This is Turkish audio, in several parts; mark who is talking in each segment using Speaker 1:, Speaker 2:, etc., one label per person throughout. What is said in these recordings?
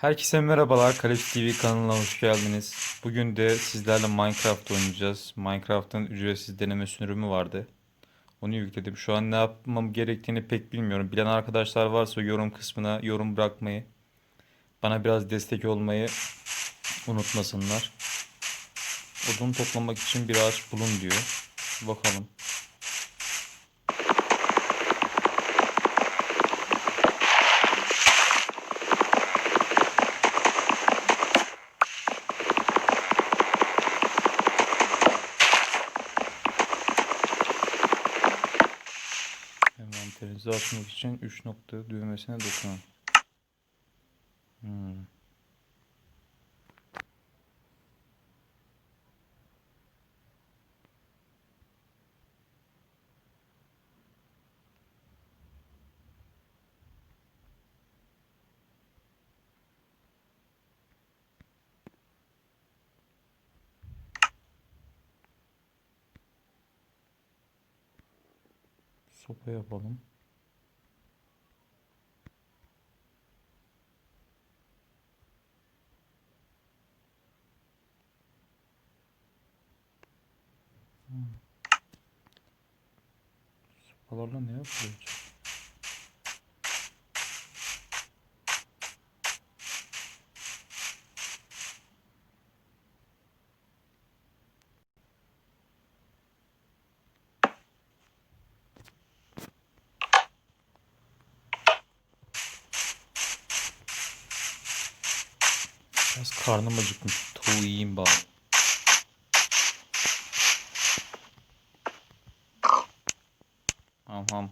Speaker 1: Herkese merhabalar. Kalif TV kanalına hoş geldiniz. Bugün de sizlerle Minecraft oynayacağız. Minecraft'ın ücretsiz deneme sürümü vardı. Onu yükledim. Şu an ne yapmam gerektiğini pek bilmiyorum. Bilen arkadaşlar varsa yorum kısmına yorum bırakmayı, bana biraz destek olmayı unutmasınlar. Odun toplamak için bir ağaç bulun diyor. Bakalım. Envanterinizi açmak için 3 nokta düğmesine dokunun. Hmm. Sopa yapalım. Hmm. Sopalarla ne yapılıyor? ki? Biraz karnım acıkmış. Tavuğu yiyeyim bari.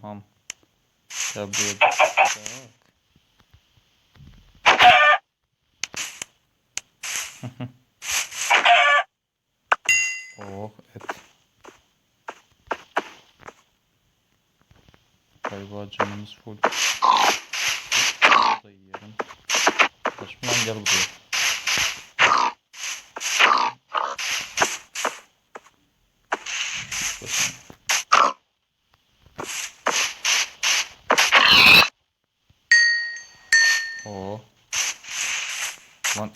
Speaker 1: Ham. Gel buraya. Oh et. Galiba canımız full. Da yiyelim. Kaçma lan gel buraya. Bakın.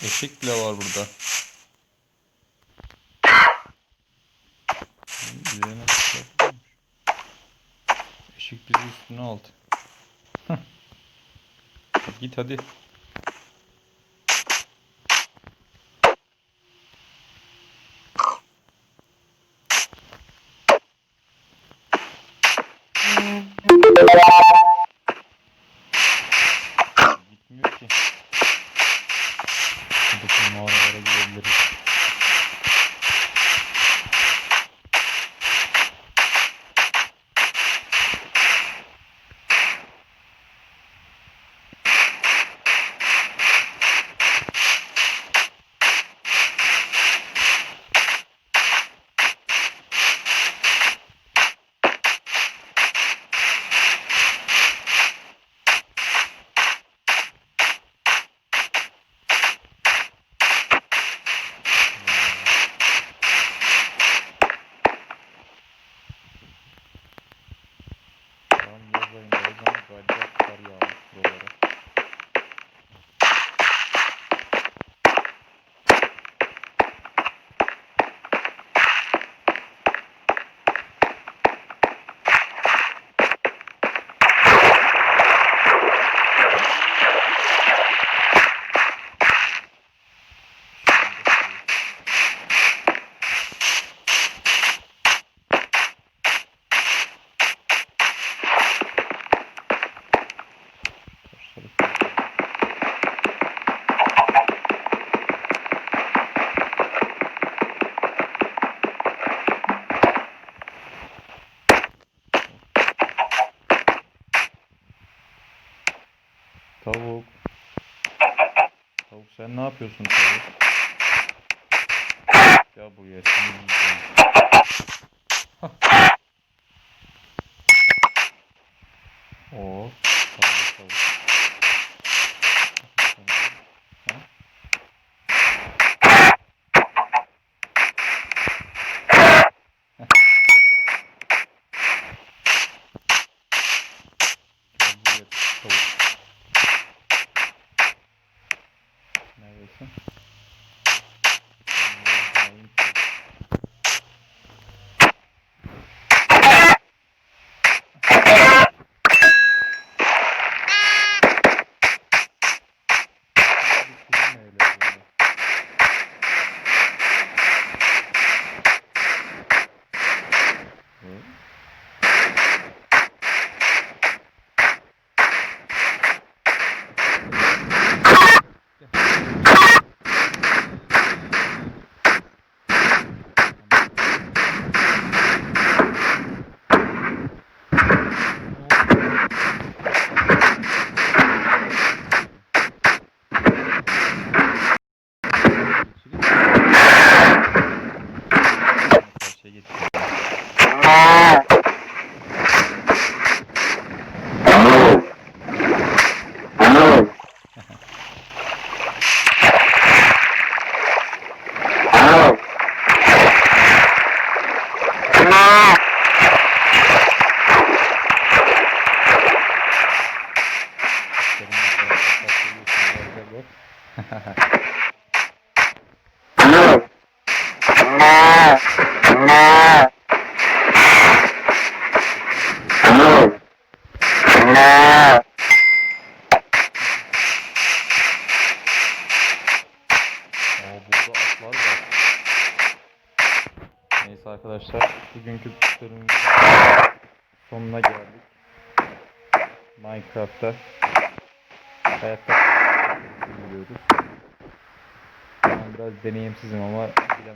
Speaker 1: Eşek bile var burada. Üzerine. Eşek bizi üstüne aldı. Git hadi. Buradaki mağaralara gidebiliriz. Şu an yaz ayındayız ama galiba kar yağmış buralara. Taşları Tavuk. Tavuk sen ne yapıyorsun tavuk? Gel buraya seni tavuk tavuk. Ha? Gel buraya tavuk. Neredesin? Karşıya getir. Aa, burada atlar var. Neyse arkadaşlar, bugünkü bölümümüzün sonuna geldik. Minecraft'ta hayatta biliyoruz. Ben biraz deneyimsizim ama bilen